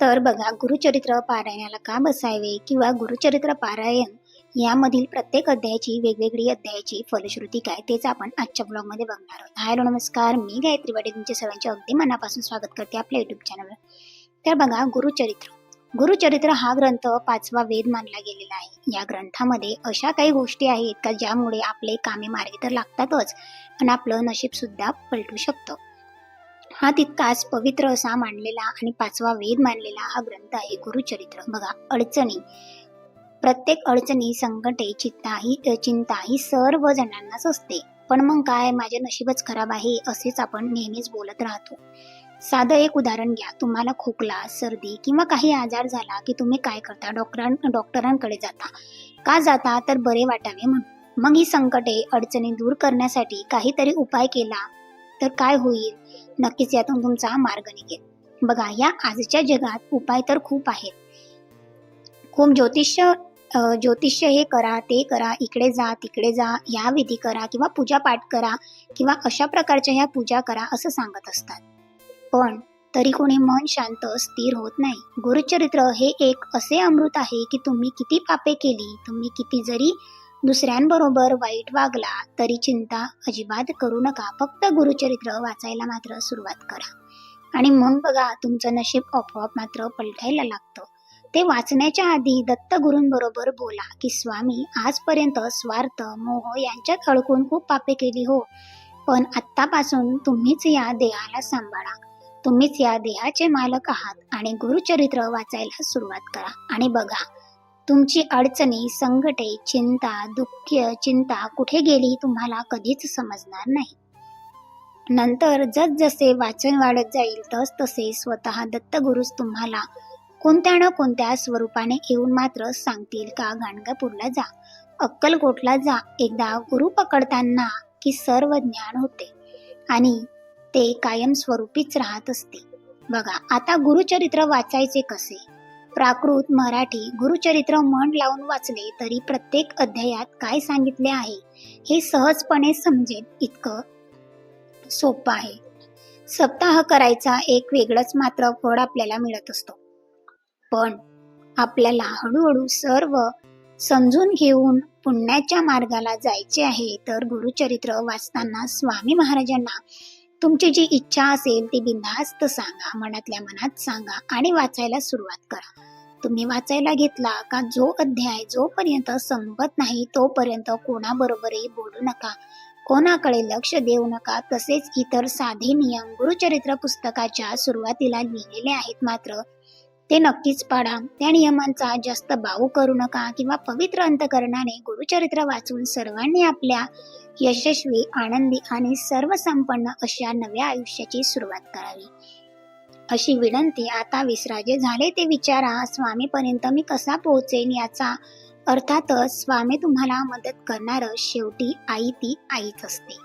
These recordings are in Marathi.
तर बघा गुरुचरित्र पारायणाला का बसावे किंवा गुरुचरित्र पारायण यामधील प्रत्येक अध्यायाची वेगवेगळी अध्यायाची फलश्रुती काय तेच आपण आजच्या ब्लॉगमध्ये बघणार आहोत. हॅलो नमस्कार. मी गायत्री वाटे तुमच्या सर्वांचे अगदी मनापासून स्वागत करते आपल्या युट्यूब चॅनलवर तर बघा गुरुचरित्र. गुरुचरित्र हा ग्रंथ पाचवा वेद मानला गेलेला आहे. या ग्रंथामध्ये अशा काही गोष्टी आहेत का ज्यामुळे आपले कामे मार्गी तर लागतातच पण आपलं नशीब सुद्धा पलटू शकतं. हा तितकाच पवित्र असा मानलेला आणि पाचवा वेद मानलेला हा ग्रंथ आहे गुरुचरित्र. बघा अडचणी. प्रत्येक अडचणी संकटे चिंता ही चिंता ही सर्व जणांनाच असते. पण मग काय? माझे नशीबच खराब आहे असेच आपण नेहमीच बोलत राहतो. साधं एक उदाहरण घ्या. तुम्हाला खोकला सर्दी किंवा काही आजार झाला की तुम्ही काय करता? डॉक्टरां डॉक्टरांकडे जाता. का जाता? तर बरे वाटावे म्हणून. मग ही संकटे अडचणी दूर करण्यासाठी काहीतरी उपाय केला. तर काय होईल? नक्कीच यातून तुमचा मार्ग निघेल. बघा या आजच्या जगात उपाय तर खूप आहेत. खूप ज्योतिष ज्योतिष्य हे करा ते करा इकडे जा तिकडे जा या विधी करा किंवा पूजा पाठ करा किंवा अशा प्रकारच्या ह्या पूजा करा असं सांगत असतात. पण तरी कोणी मन शांत स्थिर होत नाही. गुरुचरित्र हे एक असे अमृत आहे की तुम्ही किती पापे केली तुम्ही किती जरी दुसऱ्यांबरोबर वाईट वागला तरी चिंता अजिबात करू नका. फक्त गुरुचरित्र वाचायला मात्र सुरुवात करा. आणि मग बघा तुमचं नशीब आपोआप मात्र पलटायला लागतं. ते वाचण्याच्या आधी दत्तगुरूंबरोबर बोला की स्वामी आजपर्यंत स्वार्थ मोह यांच्यात अडकून खूप पापे केली हो. पण आत्तापासून तुम्हीच या देहाला सांभाळा. तुम्हीच या देहाचे मालक आहात आणि गुरुचरित्र वाचायला सुरुवात करा. आणि बघा तुमची अडचणी संकटे चिंता दुःख चिंता कुठे गेली तुम्हाला कधीच समजणार नाही. नंतर जसजसे वाचन वाढत जाईल तस तसे स्वतः दत्तगुरुच तुम्हाला कोणत्या ना कोणत्या स्वरूपाने येऊन मात्र सांगतील का गाणगापूरला जा अक्कलकोटला जा एकदा गुरु पकडताना की सर्व ज्ञान होते आणि ते कायम स्वरूपीच राहत असते. बघा आता गुरुचरित्र वाचायचे कसे? प्राकृत मराठी गुरुचरित्र मन लावून वाचले तरी प्रत्येक अध्यायात काय सांगितले आहे हे सहजपणे समजेल इतकं सोपं आहे. सप्ताह करायचा एक वेगळंच मात्र फळ आपल्याला मिळत असतो. पण आपल्याला हळूहळू सर्व समजून घेऊन पुण्याच्या मार्गाला जायचे आहे तर गुरुचरित्र वाचताना स्वामी महाराजांना तुमची जी इच्छा असेल ती बिनधास्त सांगा मनातल्या मनात सांगा आणि वाचायला सुरुवात करा. तुम्ही वाचायला घेतला का जो अध्याय जोपर्यंत संपत नाही तोपर्यंत कोणाबरोबरही बोलू नका. कोणाकडे लक्ष देऊ नका. तसेच इतर साधे नियम गुरुचरित्र पुस्तकाच्या सुरुवातीला लिहिलेले आहेत मात्र ते नक्कीच पाडा. त्या नियमांचा जास्त बाऊ करू नका किंवा पवित्र अंतकरणाने गुरुचरित्र वाचून सर्वांनी आपल्या यशस्वी आनंदी आणि सर्वसंपन्न अशा नव्या आयुष्याची सुरुवात करावी. अशी विनंती आता विसराजे झाले ते विचारा स्वामीपर्यंत मी कसा पोहोचेन याचा अर्थातच स्वामी तुम्हाला मदत करणार शेवटी आई ती आईच असते.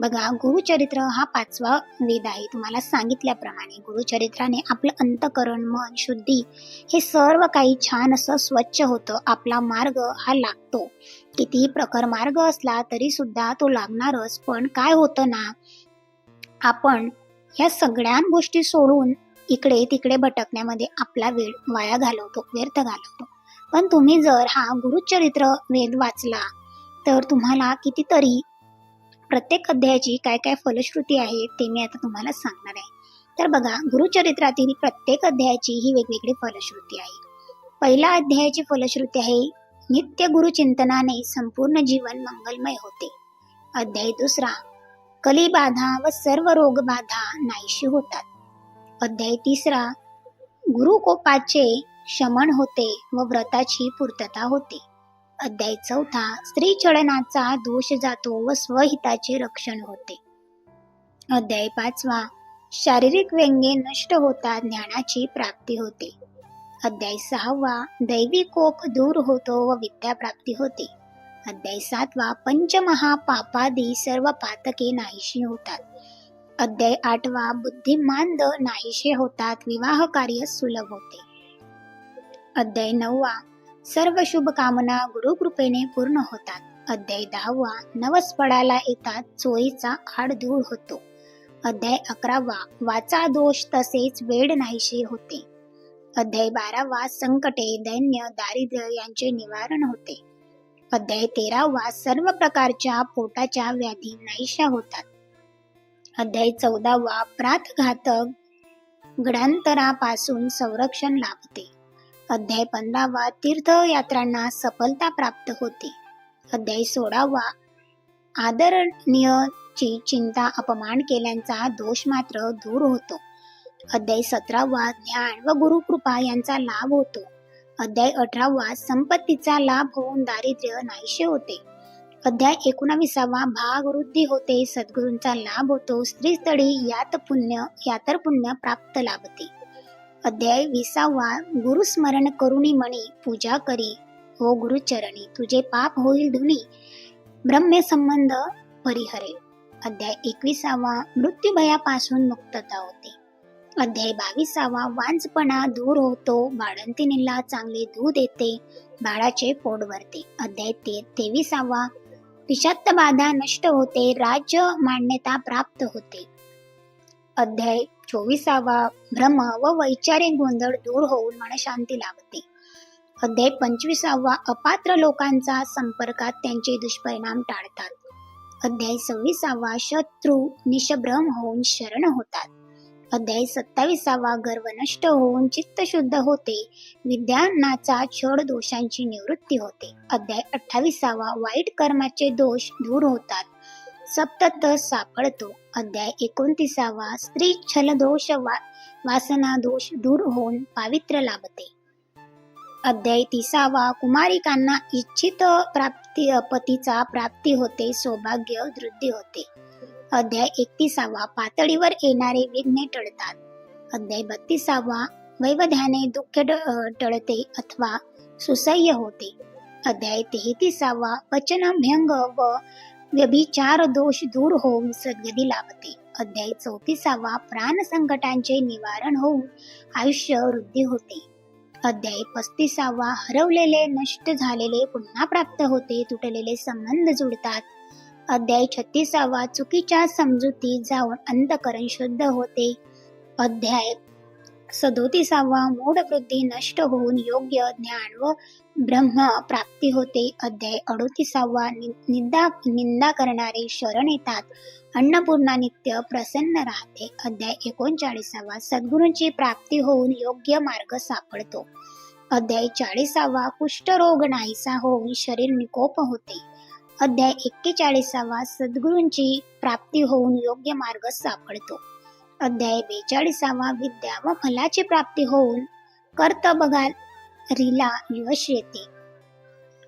बघा गुरुचरित्र हा पाचवा वेद आहे. तुम्हाला सांगितल्याप्रमाणे गुरुचरित्राने आपलं अंतकरण मन शुद्धी हे सर्व काही छान असं स्वच्छ होतं. आपला मार्ग हा लागतो. कितीही प्रखर मार्ग असला तरी सुद्धा तो लागणारच. पण काय होतं ना आपण ह्या सगळ्या गोष्टी सोडून इकडे तिकडे भटकण्यामध्ये आपला वेळ वाया घालवतो व्यर्थ घालवतो. पण तुम्ही जर हा गुरुचरित्र वेद वाचला तर तुम्हाला कितीतरी प्रत्येक अध्यायाची काय काय फलश्रुती आहे ते मी आता तुम्हाला सांगणार आहे. तर बघा गुरुचरित्रातील प्रत्येक अध्यायाची ही वेगवेगळी फलश्रुती आहे. पहिल्या अध्यायाची फलश्रुती आहे नित्य गुरुचिंतनाने संपूर्ण जीवन मंगलमय होते. अध्याय दुसरा कलिबाधा व सर्व रोगबाधा नाहीशी होतात. अध्याय तिसरा गुरुकोपाचे शमन होते व व्रताची पूर्तता होते. अध्याय चौथा स्त्री चळनाचा दोष जातो व स्वहिताचे रक्षण होते. अध्याय पाचवा शारीरिक व्यंगे नष्ट होता ज्ञानाची प्राप्ती होते. अध्याय सहावा दैवी कोप दूर होतो व विद्या प्राप्ती होते. अध्याय सातवा पंचमहापापादी सर्व पातके नाहीशी होतात. अध्याय आठवा बुद्धिमांद नाहीशे होतात विवाह कार्य सुलभ होते. अध्याय नववा सर्व शुभकामना गुरुकृपेने पूर्ण होतात. अध्याय दहावा नवस्पडाला येतात चोरीचा आडधूळ होतो. अध्याय अकरावा वाचा दोष तसेच वेड नाहीशी होते. अध्याय बारावा संकटे दैन्य दारिद्र्य यांचे निवारण होते. अध्याय तेरावा सर्व प्रकारच्या पोटाच्या व्याधी नाहीशा होतात. अध्याय चौदावा प्रातघातक घडांतरापासून संरक्षण लाभते. अध्याय पंधरावा तीर्थयात्रांना सफलता प्राप्त होते. अध्याय सोळावा आदरणीयची चिंता अपमान केल्यांचा दोष मात्र दूर होतो. अध्याय सतरावा ज्ञान व गुरुकृपा यांचा लाभ होतो. अध्याय अठरावा संपत्तीचा लाभ होऊन दारिद्र्य नाहीशे होते. अध्याय एकोणावीसावा भाग वृद्धी होते सद्गुरूंचा लाभ होतो स्त्रीस्थळी यात पुण्य यातर पुण्य प्राप्त लाभते. अध्याय विसावा. गुरुस्मरण करुणी मणी पूजा करी. हो गुरुचरणी तुझे पाप होईल धुनी. ब्रह्म संबंध परिहरे. अध्याय एकविसावा. मृत्यूभयापासून मुक्तता होते. अध्याय बावीसावा. वांजपणा दूर होतो. बाळंतिनीला चांगले दूध येते बाळाचे पोट भरते. अध्याय ते तेविसावा. विषाक्त बाधा नष्ट होते. राज्य मान्यता प्राप्त होते. अध्याय चोवीसावा. भ्रम व वैचारिक गोंधळ दूर होऊन मनशांती लाभते. अध्याय पंचवीसावा. अपात्र लोकांचा संपर्कात त्यांचे दुष्परिणाम टाळतात. अध्याय सव्वीसावा. शत्रू निशभ्रम होऊन शरण होतात. अध्याय सत्तावीसावा. गर्व नष्ट होऊन चित्त शुद्ध होते. विद्यानाचा छळ दोषांची निवृत्ती होते. अध्याय अठ्ठावीसावा. वाईट कर्माचे दोष दूर होतात. सप्तत सापडतो. अध्याय एकोणतीसावा. स्त्री छल दोष वा वासना दोष दूर होऊन पावित्र्य लाभते. अध्याय तिसावा. कुमारिकांना इच्छित प्राप्ती पतीचा प्राप्ती होते सौभाग्य वृद्धी होते. अध्याय एकतीसावा. पातळीवर येणारे विघ्ने टळतात. अध्याय बत्तीसावा. वैवध्याने दुःख टळते अथवा सुसह्य होते. अध्याय तेहतीसावा. वचनभ्यंग व व्यभिचार दोष दूर होऊन सद्गती लाभते. अध्याय चौतीसावा. प्राण संकटांचे निवारण होऊन आयुष्य वृद्धी होते. अध्याय पस्तीसावा. हरवलेले नष्ट झालेले पुन्हा प्राप्त होते. तुटलेले संबंध जुळतात अध्याय छत्तीसावा. चुकीच्या समजुती जाऊन अंतकरण शुद्ध होते. अध्याय सदोतीसावा मूढ वृद्धी नष्ट होऊन योग्य ज्ञान व ब्रह्म प्राप्ती होते. अध्याय अडोतीसावा निंदा निंदा करणारे शरण येतात. अन्नपूर्णा नित्य प्रसन्न राहते. अध्याय एकोणचाळीसावा सद्गुरूंची प्राप्ती होऊन योग्य मार्ग सापडतो. अध्याय चाळीसावा कुष्ठरोग नाहीसा होऊन शरीर निकोप होते. अध्याय एक्केचाळीसावा सद्गुरूंची प्राप्ती होऊन योग्य मार्ग सापडतो. अध्याय बेचाळीसावा विद्या व फलाची प्राप्ती होऊन कर्त बघा रीला यश येते.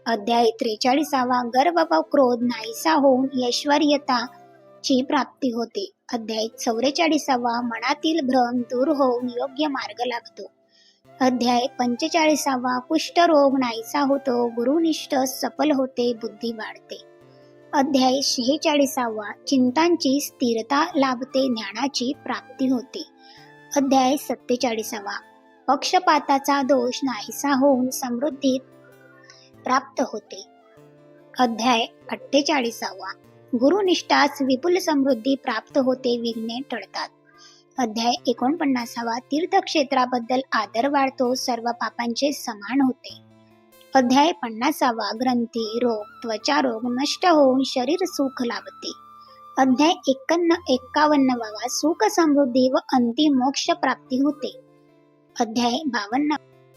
अध्याय त्रेचाळीसावा गर्व व क्रोध नाहीसा होऊन ऐश्वर्यता ची प्राप्ती होते. अध्याय चौवेचाळीसावा मनातील भ्रम दूर होऊन योग्य मार्ग लागतो. अध्याय पंचेचाळीसावा कुष्ठरोग नाहीसा होतो गुरुनिष्ठ सफल होते बुद्धी वाढते. अध्याय शेहेचाळीसावा. चिंतांची स्थिरता लाभते ज्ञानाची प्राप्ती होते. अध्याय सत्तेचाळीसावा. पक्षपाताचा दोष नाहीसा होऊन समृद्धी प्राप्त होते. अध्याय अठ्ठेचाळीसावा. गुरुनिष्ठास विपुल समृद्धी प्राप्त होते विघ्ने टळतात. अध्याय एकोणपन्नासावा. तीर्थक्षेत्राबद्दल आदर वाढतो सर्व पापांचे समान होते. अध्याय पन्नासावा ग्रंथी रोग त्वचा रोग नष्ट होऊन शरीर सुख लाभते. अध्याय एक्कन्न एक्कावन्नवा सुख समृद्धी व अंतिम मोक्ष प्राप्ती होते. अध्याय बावन्न.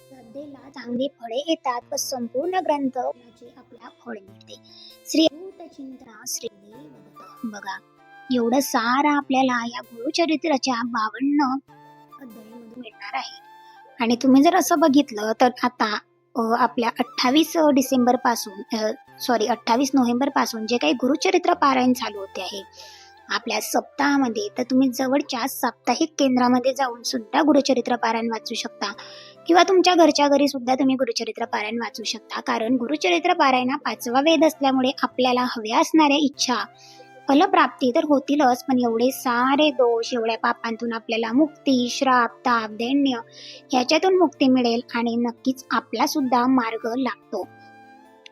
श्रद्धेला चांगली फळे येतात व संपूर्ण ग्रंथ याची आपल्या फळ मिळते. श्री चिंता श्री बघा एवढं सार आपल्याला या गुरुचरित्राच्या बावन्न अध्यायामधून मिळणार आहे. आणि तुम्ही जर असं बघितलं तर आता आपल्या अठ्ठावीस डिसेंबरपासून सॉरी अठ्ठावीस नोव्हेंबरपासून जे काही गुरुचरित्र पारायण चालू होते आहे. आपल्या सप्ताहामध्ये तर तुम्ही जवळच्या साप्ताहिक केंद्रामध्ये जाऊन सुद्धा गुरुचरित्र पारायण वाचू शकता. किंवा तुमच्या घरच्या घरी सुद्धा तुम्ही गुरुचरित्र पारायण वाचू शकता. कारण गुरुचरित्र पारायण हा पाचवा वेद असल्यामुळे आपल्याला हव्या असणाऱ्या इच्छा फलप्राप्ती तर होतीलच पण एवढे सारे दोष एवढ्या पापांतून आपल्याला मुक्ती श्राप ताप दैन्य ह्याच्यातून मुक्ती मिळेल आणि नक्कीच आपला सुद्धा मार्ग लागतो.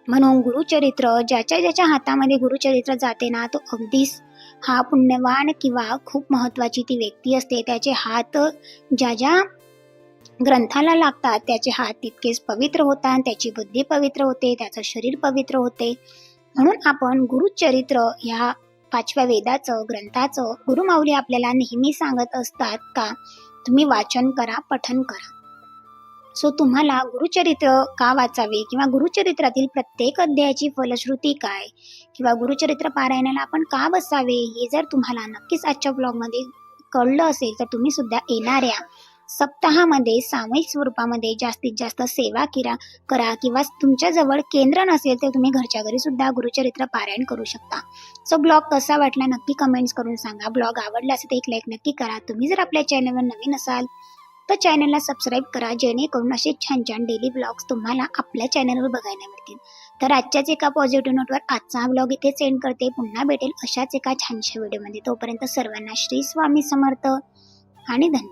म्हणून गुरुचरित्र ज्याच्या ज्याच्या हातामध्ये गुरुचरित्र जाते ना तो अगदीच हा पुण्यवान किंवा खूप महत्वाची ती व्यक्ती असते. त्याचे हात ज्या ज्या ग्रंथाला लागतात त्याचे हात तितकेच पवित्र होतात त्याची बुद्धी पवित्र होते त्याचं शरीर पवित्र होते. म्हणून आपण गुरुचरित्र ह्या पाचव्या वेदाचं ग्रंथाचं गुरुमाऊली आपल्याला नेहमी सांगत असतात का? तुम्ही वाचन करा पठन करा. सो तुम्हाला गुरुचरित्र का वाचावे किंवा गुरुचरित्रातील प्रत्येक अध्यायाची फलश्रुती काय? किंवा गुरुचरित्र पारायणाला आपण का बसावे? हे जर तुम्हाला नक्कीच आजच्या ब्लॉगमध्ये कळलं असेल तर तुम्ही सुद्धा येणाऱ्या सप्ताहामध्ये सामूहिक स्वरूपामध्ये जास्तीत जास्त सेवा किरा करा किंवा तुमच्याजवळ केंद्र नसेल तर तुम्ही घरच्या घरी सुद्धा गुरुचरित्र पारायण करू शकता. सो ब्लॉग कसा वाटला नक्की कमेंट्स करून सांगा. ब्लॉग आवडला असेल तर एक लाईक नक्की करा. तुम्ही जर आपल्या चॅनलवर नवीन असाल तर चॅनलला सबस्क्राईब करा. जेणेकरून असे छान छान डेली ब्लॉग्स तुम्हाला आपल्या चॅनलवर बघायला मिळतील. तर आजच्याच एका पॉझिटिव्ह नोटवर आजचा हा ब्लॉग इथे सेंड करते. पुन्हा भेटेल अशाच एका छानशा व्हिडिओमध्ये तोपर्यंत सर्वांना श्री स्वामी समर्थ आणि धन्यवाद.